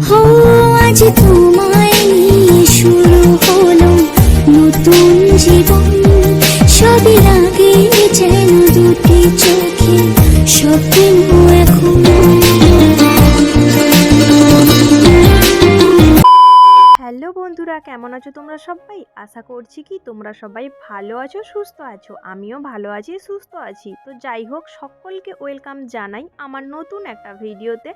哦，爱嫉妒。বন্ধুরা, কেমন আছো তোমরা সবাই? আশা করছি কি তোমরা সবাই ভালো আছো, সুস্থ আছো। আমিও ভালো আছি, সুস্থ আছি। তো যাই হোক, সকলকে ওয়েলকাম জানাই আমার নতুন একটা ভিডিওতে।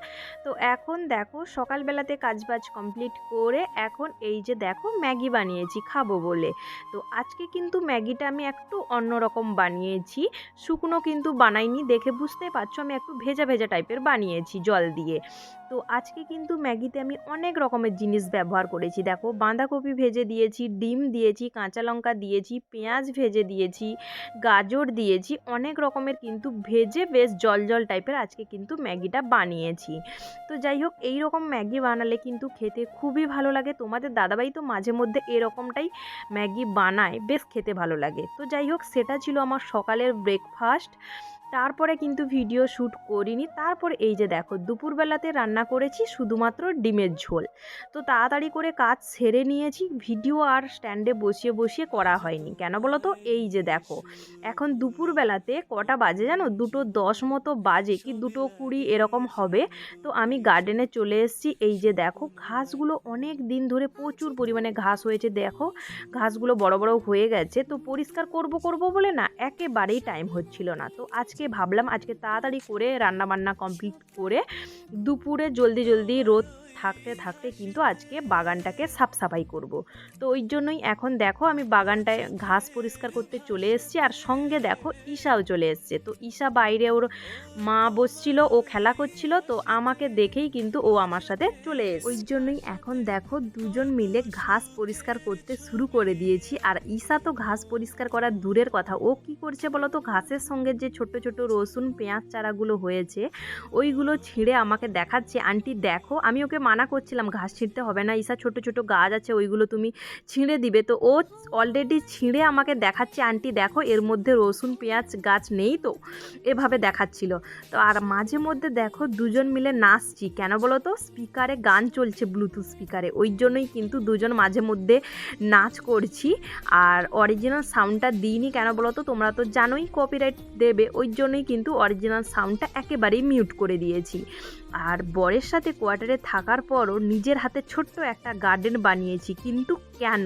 তো এখন দেখো, সকালবেলাতে কাজবাজ কমপ্লিট করে এখন এই যে দেখো, ম্যাগি বানিয়েছি খাব বলে। তো আজকে কিন্তু ম্যাগিটা আমি একটু অন্যরকম বানিয়েছি। শুকনো কিন্তু বানাইনি, দেখে বুঝতে পারছ, আমি একটু ভেজা ভেজা টাইপের বানিয়েছি জল দিয়ে। তো আজকে কিন্তু ম্যাগিতে আমি অনেক রকমের জিনিস ব্যবহার করেছি। দেখো বাঁধাকপি ভেজে দিয়েছি, ডিম দিয়েছি, কাঁচা লঙ্কা দিয়েছি, পেঁয়াজ ভেজে দিয়েছি, গাজর দিয়েছি, অনেক রকমের কিন্তু ভেজে বেশ জল জল টাইপের আজকে কিন্তু ম্যাগিটা বানিয়েছি। তো যাই হোক, এই রকম ম্যাগি বানালে কিন্তু খেতে খুবই ভালো লাগে। তোমাদের দাদাবাই তো মাঝে মধ্যে এরকমটাই ম্যাগি বানায়, বেশ খেতে ভালো লাগে। তো যাই হোক, সেটা ছিল আমার সকালের ব্রেকফাস্ট তারপরে কিন্তু ভিডিও শ্যুট করিনি। তারপর এই যে দেখো, দুপুরবেলাতে রান্না করেছি শুধুমাত্র ডিমের ঝোল। তো তাড়াতাড়ি করে কাজ সেরে নিয়েছি, ভিডিও আর স্ট্যান্ডে বসিয়ে বসিয়ে করা হয়নি। কেন বলো তো? এই যে দেখো, এখন দুপুরবেলাতে কটা বাজে জানো? দুটো দশ মতো বাজে কি দুটো কুড়ি এরকম হবে। তো আমি গার্ডেনে চলে এসেছি। এই যে দেখো, ঘাসগুলো অনেক দিন ধরে প্রচুর পরিমাণে ঘাস হয়েছে, দেখো। ঘাসগুলো বড় বড় হয়ে গেছে। তো পরিষ্কার করব করব বলে না, একেবারেই টাইম হচ্ছিল না। তো আজকে ভাবলাম আজকে তাড়াতাড়ি করে রান্না বান্না কমপ্লিট করে দুপুরে জলদি জলদি রোদ থাকতে থাকতে কিন্তু আজকে বাগানটাকে সাফ সাফাই করব। তো ওই জন্যই এখন দেখো আমি বাগানটায় ঘাস পরিষ্কার করতে চলে এসেছি আর সঙ্গে দেখো ঈশাও চলে এসছে। তো ঈশা বাইরে ওর মা বসছিল, ও খেলা করছিল, তো আমাকে দেখেই কিন্তু ও আমার সাথে চলে এসেছে। ওই জন্যই এখন দেখো দুজন মিলে ঘাস পরিষ্কার করতে শুরু করে দিয়েছি। আর ঈশা তো ঘাস পরিষ্কার করার দূরের কথা। ও কি করছে বলো তো? ঘাসের সঙ্গে যে ছোট ছোট রসুন, পেঁয়াজ চারাগুলো হয়েছে, ওইগুলো ছিঁড়ে আমাকে দেখাচ্ছে, আন্টি দেখো, আমি ওকে মানা করছিলাম, ঘাস ছিঁড়তে হবে না, ঈশা ছোট ছোট গাছ আছে ওইগুলো তুমি ছিঁড়ে দিবে। তো ও অলরেডি ছিঁড়ে আমাকে দেখাচ্ছে, আন্টি দেখো এর মধ্যে রসুন, পেঁয়াজ গাছ নেই তো, এভাবে দেখাচ্ছিল। তো আর মাঝে মধ্যে দেখো দুজন মিলে নাচছি, কেন বলো তো? স্পিকারে গান চলছে ব্লুটুথ স্পিকারে ওই জন্যই কিন্তু দুজন মাঝে মধ্যে নাচ করছি। আর অরিজিনাল সাউন্ডটা দিইনি, কেন বলো তো? তোমরা তো জানোই কপিরাইট দেবে, ওই জন্যই কিন্তু অরিজিনাল সাউন্ডটা একেবারেই মিউট করে দিয়েছি। আর বরের সাথে কোয়ার্টারে থাকার পরও নিজের হাতে ছোট্ট একটা গার্ডেন বানিয়েছি, কিন্তু কেন?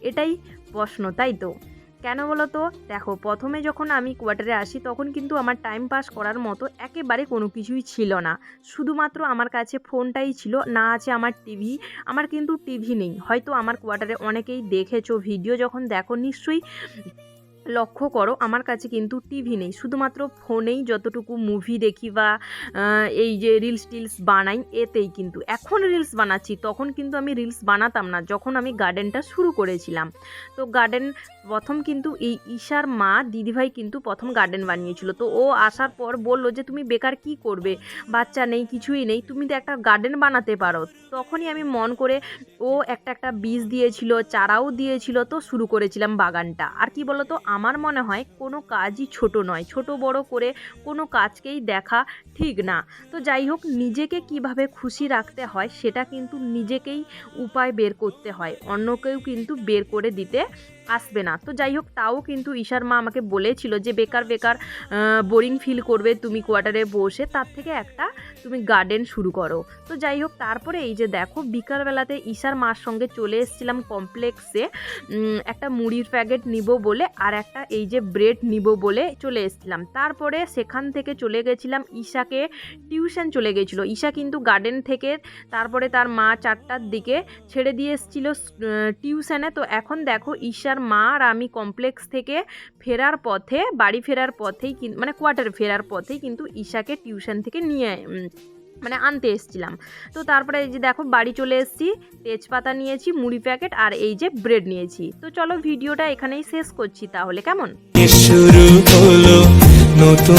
এটাই প্রশ্ন, তাই তো? কেন বলো তো দেখো, প্রথমে যখন আমি কোয়ার্টারে আসি, তখন কিন্তু আমার টাইম পাস করার মতো একেবারে কোনো কিছুই ছিল না। শুধুমাত্র আমার কাছে ফোনটাই ছিল, না আছে আমার টিভি আমার কিন্তু টিভি নেই। হয়তো আমার কোয়ার্টারে অনেকেই দেখেছ ভিডিও যখন দেখো, নিশ্চয়ই লক্ষ্য করো, আমার কাছে কিন্তু টিভি নেই। শুধুমাত্র ফোনেই যতটুকু মুভি দেখি বা এই যে রিলস টিলস বানাই, এতেই কিন্তু। এখন রিলস বানাচ্ছি, তখন কিন্তু আমি রিলস বানাতাম না, যখন আমি গার্ডেনটা শুরু করেছিলাম। তো গার্ডেন প্রথম কিন্তু এই ঈশার মা দিদিভাই কিন্তু প্রথম গার্ডেন বানিয়েছিল। তো ও আসার পর বলল যে, তুমি বেকার কি করবে? বাচ্চা নেই, কিছুই নেই, তুমি তো একটা গার্ডেন বানাতে পারো। তখনই আমি মন করে ও একটা একটা বীজ দিয়েছিল, চারাও দিয়েছিল, তো শুরু করেছিলাম বাগানটা। আর কি বলতো আমার মনে হয় কোনো কাজই ছোট নয়। ছোট বড় করে কোনো কাজকেই দেখা ঠিক না। তো যাই হোক, নিজেকে কীভাবে খুশি রাখতে হয় সেটা কিন্তু নিজেকেই উপায় বের করতে হয়। অন্যকেও কিন্তু বের করে দিতে আসবে না। তো যাই হোক, তাও কিন্তু ঈশার মা আমাকে বলেছিল যে, বেকার বেকার বোরিং ফিল করবে তুমি কোয়ার্টারে বসে, তার থেকে একটা তুমি গার্ডেন শুরু করো। তো যাই হোক, তারপরে এই যে দেখো, বিকালবেলাতে ঈশার মার সঙ্গে চলে এসেছিলাম কমপ্লেক্সে একটা মুড়ির প্যাকেট নিব বলে আর একটা এই যে ব্রেড নিব বলে চলে এসেছিলাম। তারপরে সেখান থেকে চলে গেছিলাম, ঈশাকে টিউশন চলে গেছিল। ঈশা কিন্তু গার্ডেন থেকে তারপরে তার মা চারটার দিকে ছেড়ে দিয়ে এসেছিল টিউশনে তো এখন দেখো, ঈশার মা আর আমি কমপ্লেক্স থেকে ফেরার পথে, বাড়ি ফেরার পথেই মানে কোয়ার্টার ফেরার পথেই কিন্তু ঈশাকে টিউশন থেকে নিয়ে মানে আনতে এসেছিলাম। তো তারপরে এই যে দেখো বাড়ি চলে এসেছি, তেজপাতা নিয়েছি, মুড়ি প্যাকেট আর এই যে ব্রেড নিয়েছি। তো চলো ভিডিওটা এখানেই শেষ করছি তাহলে, কেমন? শুরু হলো নতুন